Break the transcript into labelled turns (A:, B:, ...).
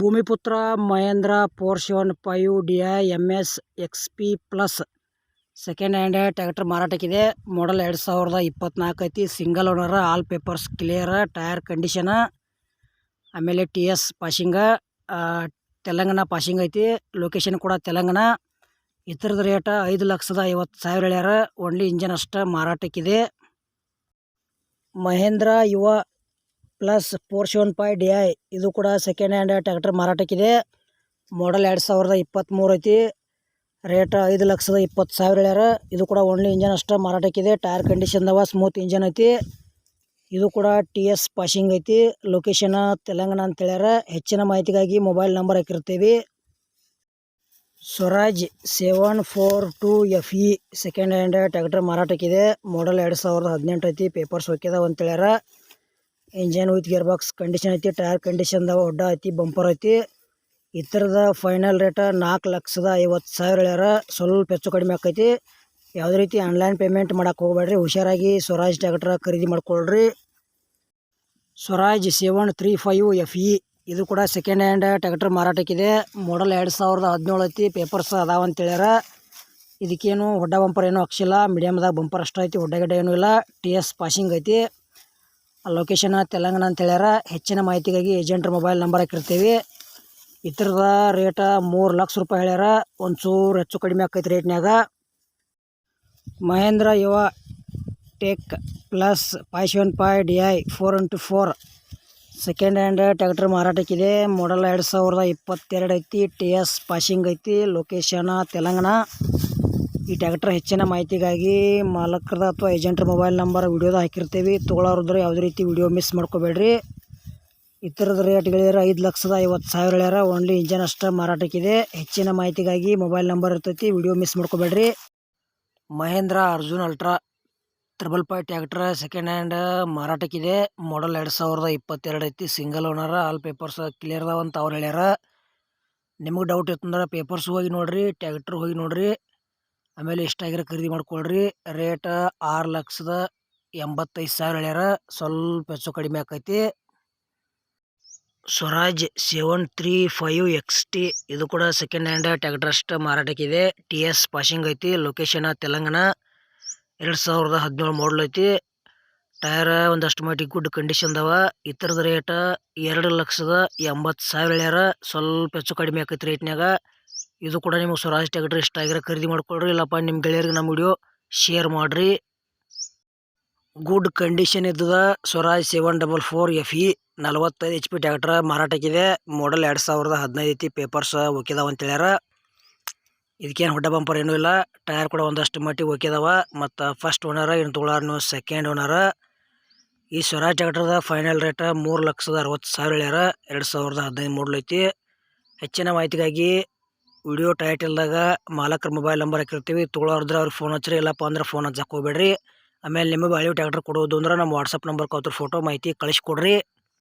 A: Bhoomiputra Mahindra four seven five D I M S X P plus second hand tractor ಮಾರಾಟಕ್ಕಿದೆ. Model ಎರಡು ಸಾವಿರದ ಇಪ್ಪತ್ನಾಲ್ಕು ಐತಿ. Single owner, all papers clear, tyre condition, ಆಮೇಲೆ T S passing Telangana passing ಐತಿ. Location ಕೂಡ Telangana. ಇತರದ rate ಐದು ಲಕ್ಷದ ಐವತ್ತು ಸಾವಿರ ಹೇಳ್ಯಾರ. ಓನ್ಲಿ ಇಂಜನ್ ಅಷ್ಟೇ ಮಾರಾಟಕ್ಕಿದೆ. Mahindra Yuvo plus four seven five D I. ಇದು ಕೂಡ ಸೆಕೆಂಡ್ ಹ್ಯಾಂಡ್ ಟ್ರ್ಯಾಕ್ಟರ್ ಮಾರಾಟಕ್ಕಿದೆ. ಮಾಡಲ್ ಎರಡು ಸಾವಿರದ ಇಪ್ಪತ್ತ್ಮೂರು ಐತಿ. ರೇಟ್ ಐದು ಲಕ್ಷದ ಇಪ್ಪತ್ತು ಸಾವಿರ ಹೇಳ್ಯಾರ. ಇದು ಕೂಡ ಓನ್ಲಿ ಇಂಜನ್ ಅಷ್ಟೇ ಮಾರಾಟಕ್ಕಿದೆ. ಟೈರ್ ಕಂಡೀಷನ್ದವ ಸ್ಮೂತ್ ಇಂಜನ್ ಐತಿ. ಇದು ಕೂಡ ಟಿ ಎಸ್ ಪಾಶಿಂಗ್ ಐತಿ. ಲೊಕೇಶನ್ ತೆಲಂಗಾಣ ಅಂತ ಹೇಳ್ಯಾರ. ಹೆಚ್ಚಿನ ಮಾಹಿತಿಗಾಗಿ ಮೊಬೈಲ್ ನಂಬರ್ ಹಾಕಿರ್ತೀವಿ. Swaraj seven four two F E second hand tractor ಮಾರಾಟಕ್ಕಿದೆ. Model ಎರಡು ಸಾವಿರದ ಹದಿನೆಂಟು ಐತಿ. ಪೇಪರ್ಸ್ ಹೋಗ್ಯದ ಅಂತ ಹೇಳ್ಯಾರ. Engine with gear box condition ಐತಿ ಟೈರ್ ಅದಾವ ಒಡ್ಡ ಐತಿ ಬಂಪರ್ ಐತಿ. ಇತರದ ಫೈನಲ್ ರೇಟ ನಾಲ್ಕು ಲಕ್ಷದ ಐವತ್ತು ಸಾವಿರ ಹೇಳ್ಯಾರ. ಸ್ವಲ್ಪ ಹೆಚ್ಚು ಕಡಿಮೆ ಆಕೈತಿ. ಯಾವುದೇ ರೀತಿ ಆನ್ಲೈನ್ ಪೇಮೆಂಟ್ ಮಾಡಕ್ಕೆ ಹೋಗ್ಬೇಡ್ರಿ. ಹುಷಾರಾಗಿ ಸ್ವರಾಜ್ ಟ್ಯಾಕ್ಟ್ರ ಖರೀದಿ ಮಾಡ್ಕೊಳ್ರಿ. Swaraj seven three five F E ಇದು ಕೂಡ ಸೆಕೆಂಡ್ ಹ್ಯಾಂಡ್ ಟ್ಯಾಕ್ಟ್ರ್ ಮಾರಾಟಕ್ಕಿದೆ ಮಾಡಲ್ ಎರಡು ಸಾವಿರದ ಹದಿನೇಳು ಐತಿ. ಪೇಪರ್ಸ್ ಅದಾವ ಹೇಳ್ಯಾರ. ಇದಕ್ಕೇನು ಹೊಡ್ಡ ಬಂಪರ್ ಏನೂ ಹಾಕ್ಸಿಲ್ಲ. ಮೀಡಿಯಮ್ದಾಗ ಬಂಪರ್ ಅಷ್ಟೇ ಐತಿ. ಹೊಡ್ಡ ಏನೂ ಇಲ್ಲ. ಟಿ ಎಸ್ ಪಾಸಿಂಗ್ ಐತಿ. ಲೊಕೇಶನ್ ತೆಲಂಗಾಣ ಅಂತ ಹೇಳ್ಯಾರ. ಹೆಚ್ಚಿನ ಮಾಹಿತಿಗಾಗಿ ಏಜೆಂಟ್ರ ಮೊಬೈಲ್ ನಂಬರ್ ಹಾಕಿರ್ತೀವಿ. ಇತರದ ರೇಟ ಮೂರು ಲಕ್ಷ ರೂಪಾಯಿ ಹೇಳ್ಯಾರ. ಒಂಚೂರು ಹೆಚ್ಚು ಕಡಿಮೆ ಆಕೈತಿ ರೇಟ್ನ್ಯಾಗ Mahindra Yuvo tech plus five seven five D I four into four second hand tractor ಮಾರಾಟಕ್ಕಿದೆ model ಎರಡು ಸಾವಿರದ ಇಪ್ಪತ್ತೆರಡು ಐತಿ ಟಿ ಎಸ್ ಪಾಸಿಂಗ್ ಐತಿ. ಲೊಕೇಶನ್ ತೆಲಂಗಾಣ. ಈ ಟ್ಯಾಕ್ಟರ್ ಹೆಚ್ಚಿನ ಮಾಹಿತಿಗಾಗಿ ಮಾಲಕರದ ಅಥವಾ ಏಜೆಂಟ್ರ ಮೊಬೈಲ್ ನಂಬರ್ ವಿಡಿಯೋದ ಹಾಕಿರ್ತೀವಿ. ತೊಗೊಳೋರಿದ್ರೆ ಯಾವುದೇ ರೀತಿ ವಿಡಿಯೋ ಮಿಸ್ ಮಾಡ್ಕೋಬೇಡ್ರಿ. ಈ ಥರದ ರೇಟ್ಗಳಿದ್ರೆ ಐದು ಲಕ್ಷದ ಐವತ್ತು ಸಾವಿರ ಹೇಳ್ಯಾರ ಓನ್ಲಿ ಇಂಜನ್ ಅಷ್ಟೇ ಮಾರಾಟಕ್ಕಿದೆ. ಹೆಚ್ಚಿನ ಮಾಹಿತಿಗಾಗಿ ಮೊಬೈಲ್ ನಂಬರ್ ಇರ್ತೈತಿ, video miss ಮಾಡ್ಕೋಬೇಡ್ರಿ. Mahindra Arjun ultra triple five tractor second hand ಮಾರಾಟಕ್ಕಿದೆ. Model ಎರಡು ಸಾವಿರದ ಇಪ್ಪತ್ತೆರಡು ಐತಿ single owner all papers clear ಅದಾವ ಅಂತ ಅವ್ರು ಹೇಳ್ಯಾರ. ನಿಮಗೆ ಡೌಟ್ ಇತ್ತಂದ್ರೆ ಪೇಪರ್ಸ್ ಹೋಗಿ ನೋಡ್ರಿ ಟ್ಯಾಕ್ಟ್ರ್ ಹೋಗಿ ನೋಡ್ರಿ. ಆಮೇಲೆ ಎಷ್ಟಾಗಿರೋ ಖರೀದಿ ಮಾಡ್ಕೊಳ್ರಿ. ರೇಟ್ ಆರು ಲಕ್ಷದ ಎಂಬತ್ತೈದು ಸಾವಿರ ಹೇಳ್ಯಾರ. ಸ್ವಲ್ಪ ಹೆಚ್ಚು ಕಡಿಮೆ ಆಕೈತಿ. Swaraj seven three five X T. ಇದು ಕೂಡ ಸೆಕೆಂಡ್ ಹ್ಯಾಂಡ್ ಟ್ಯಾಕ್ಟರ್ ಅಷ್ಟು ಮಾರಾಟಕ್ಕಿದೆ ಟಿ ಎಸ್ ಪಾಸಿಂಗ್ ಐತಿ. ಲೊಕೇಶನ್ ತೆಲಂಗಾಣ. ಎರಡು ಸಾವಿರದ ಹದಿನೇಳು ಮಾಡಲ್ ಐತಿ. ಟಯರ್ ಒಂದಷ್ಟು ಮಟ್ಟಿಗೆ ಗುಡ್ ಕಂಡೀಷನ್ ಅದಾವ. ಇತರದ ರೇಟ್ ಎರಡು ಲಕ್ಷದ ಎಂಬತ್ತು ಸಾವಿರ ಹೇಳ್ಯಾರ. ಸ್ವಲ್ಪ ಹೆಚ್ಚು ಕಡಿಮೆ ಆಕೈತಿ ರೇಟ್ನ್ಯಾಗ. ಇದು ಕೂಡ ನಿಮಗೆ ಸ್ವರಾಜ್ ಟ್ಯಾಕ್ಟರ್ ಇಷ್ಟ ಆಗಿರೋ ಖರೀದಿ ಮಾಡ್ಕೊಳ್ರಿ, ಇಲ್ಲಪ್ಪ ನಿಮ್ಮ ಗೆಳೆಯರಿಗೆ ನಮ್ಮ ವಿಡಿಯೋ ಶೇರ್ ಮಾಡಿರಿ. Good condition ಇದ್ದದ Swaraj seven double four F E ನಲವತ್ತೈದು ಎಚ್ ಪಿ ಟ್ಯಾಕ್ಟರ್ ಮಾರಾಟಕ್ಕಿದೆ. ಮಾಡಲ್ ಎರಡು ಸಾವಿರದ ಹದಿನೈದು ಐತಿ ಪೇಪರ್ಸ್ ಓಕೆದಾವ ಅಂತ ಹೇಳ್ಯಾರ. ಇದಕ್ಕೇನು ಹೊಡ್ಡ ಬಂಪರ್ ಏನೂ ಇಲ್ಲ, ಟೈರ್ ಕೂಡ ಒಂದಷ್ಟು ಮಟ್ಟಿಗೆ ಓಕೆದಾವ ಮತ್ತು ಫಸ್ಟ್ ಓನರ ಇನ್ನು ತೊಗೊಳಾರ ನೀವು ಸೆಕೆಂಡ್ ಓನರ ಈ ಸ್ವರಾಜ್ ಟ್ಯಾಕ್ಟ್ರದ ಫೈನಲ್ ರೇಟ್ ಮೂರು ಲಕ್ಷದ ಅರವತ್ತು ಸಾವಿರ ಹೇಳ್ಯಾರ. ಎರಡು ಸಾವಿರದ ಹದಿನೈದು ಮೂಡಲು ಐತಿ. ಹೆಚ್ಚಿನ ಮಾಹಿತಿಗಾಗಿ ವಿಡಿಯೋ ಟೈಟಲ್ದಾಗ ಮಾಲಕರ ಮೊಬೈಲ್ ನಂಬರ್ ಹಾಕಿರ್ತೀವಿ ತೊಗೊಳೋದ್ರೆ ಅವ್ರಿಗೆ ಫೋನ್ ಹಚ್ಚಿರಿ ಇಲ್ಲಪ್ಪ ಅಂದ್ರೆ ಫೋನ್ ಹಚ್ಚಕ್ಕೆ ಹೋಗ್ಬೇಡ್ರಿ. ಆಮೇಲೆ ನಿಮಗೆ ಬಾಳಿ ಟ್ಯಾಕ್ಟ್ರ್ ಕೊಡೋದು ಅಂದ್ರೆ ನಮ್ಮ ವಾಟ್ಸಪ್ ನಂಬರ್ ಅವ್ರ ಫೋಟೋ ಮಾಹಿತಿ ಕಳಿಸ್ಕೊಡ್ರಿ